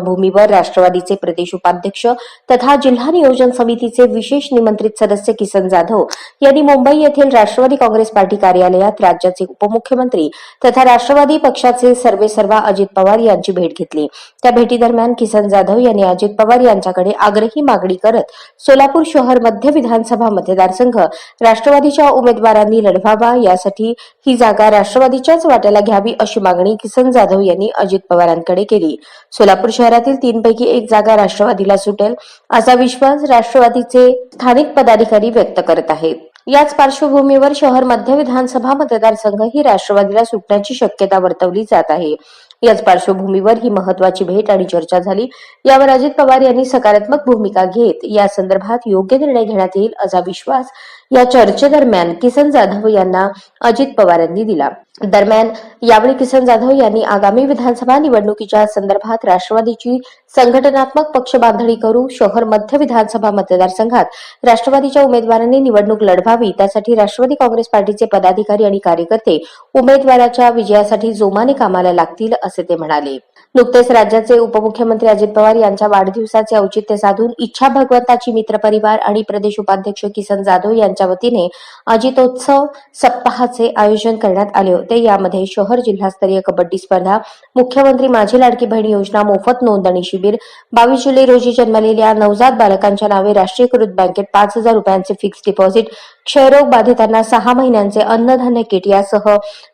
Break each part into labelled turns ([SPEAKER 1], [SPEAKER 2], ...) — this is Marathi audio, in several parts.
[SPEAKER 1] भूमीवर राष्ट्रवादीचे प्रदेश उपाध्यक्ष तथा जिल्हा नियोजन समितीचे विशेष निमंत्रित सदस्य किसन जाधव यांनी मुंबई येथील राष्ट्रवादी काँग्रेस पार्टी कार्यालयात राज्याचे उपमुख्यमंत्री तथा राष्ट्रवादी पक्षाचे सर्वेसर्वा अजित पवार यांची भेट घेतली. त्या भेटीदरम्यान किसन जाधव यांनी अजित पवार यांच्याकडे आग्रही मागणी करत सोलापूर शहर मध्य विधानसभा मतदारसंघ राष्ट्रवादीच्या उमेदवारांनी लढवावा यासाठी ही जागा राष्ट्रवादीच्याच वाट्याला घ्यावी अशी मागणी किसन जाधव यांनी अजित पवारांकडे केली. सोलापूर शहरातील तीनपैकी एक जागा राष्ट्रवादीला सुटेल असा विश्वास राष्ट्रवादीचे स्थानिक पदाधिकारी व्यक्त करत आहेत. याच पार्श्वभूमीवर शहर मध्य विधानसभा मतदारसंघ ही राष्ट्रवादीला सुटण्याची शक्यता वर्तवली जात आहे. याच पार्श्वभूमीवर ही महत्वाची भेट आणि चर्चा झाली. यावर अजित पवार यांनी सकारात्मक भूमिका घेत या संदर्भात योग्य निर्णय घेण्यात येईल असा विश्वास या चर्चेदरम्यान किसन जाधव यांना अजित पवारांनी दिला. दरम्यान यावेळी किसन जाधव यांनी आगामी विधानसभा निवडणुकीच्या संदर्भात राष्ट्रवादीची संघटनात्मक पक्ष बांधणी करू शहर मध्य विधानसभा मतदारसंघात राष्ट्रवादीच्या उमेदवारांनी निवडणूक लढवावी त्यासाठी राष्ट्रवादी काँग्रेस पार्टीचे पदाधिकारी आणि कार्यकर्ते उमेदवाराच्या विजयासाठी जोमाने कामाला लागतील असे ते म्हणाले. नुकतेच राज्याचे उपमुख्यमंत्री अजित पवार यांच्या वाढदिवसाचे औचित्य साधून इच्छा भगवंताची मित्र परिवार आणि प्रदेश उपाध्यक्ष किसन जाधव यांच्या वतीने अजितोत्सव सप्ताहाचे आयोजन करण्यात आले होते. यामध्ये शहर जिल्हास्तरीय कबड्डी स्पर्धा मुख्यमंत्री माझी लाडकी बहीण योजना मोफत नोंदणी शिबिर बावीस जुलै रोजी जन्मलेल्या नवजात बालकांच्या नावे राष्ट्रीयकृत बँकेत पाच हजार रुपयांचे फिक्स डिपॉझिट क्षयरोग बाधितांना सहा महिन्यांचे अन्नधान्य किट यासह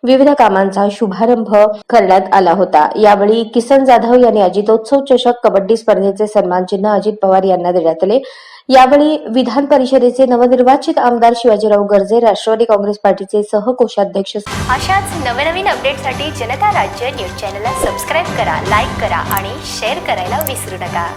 [SPEAKER 1] विविध कामांचा शुभारंभ करण्यात आला होता. यावेळी किसन जाधव यांनी अजितोत्सव चषक कबड्डी स्पर्धेचे सन्मान चिन्ह अजित पवार यांना देण्यात आले. यावेळी विधान परिषदेचे नवनिर्वाचित आमदार शिवाजीराव गर्जे राष्ट्रवादी काँग्रेस पार्टीचे सहकोषाध्यक्ष
[SPEAKER 2] अशाच नवनवीन अपडेटसाठी जनता राज्य न्यूज चॅनलला सबस्क्राईब करा लाईक करा आणि शेअर करायला विसरू नका.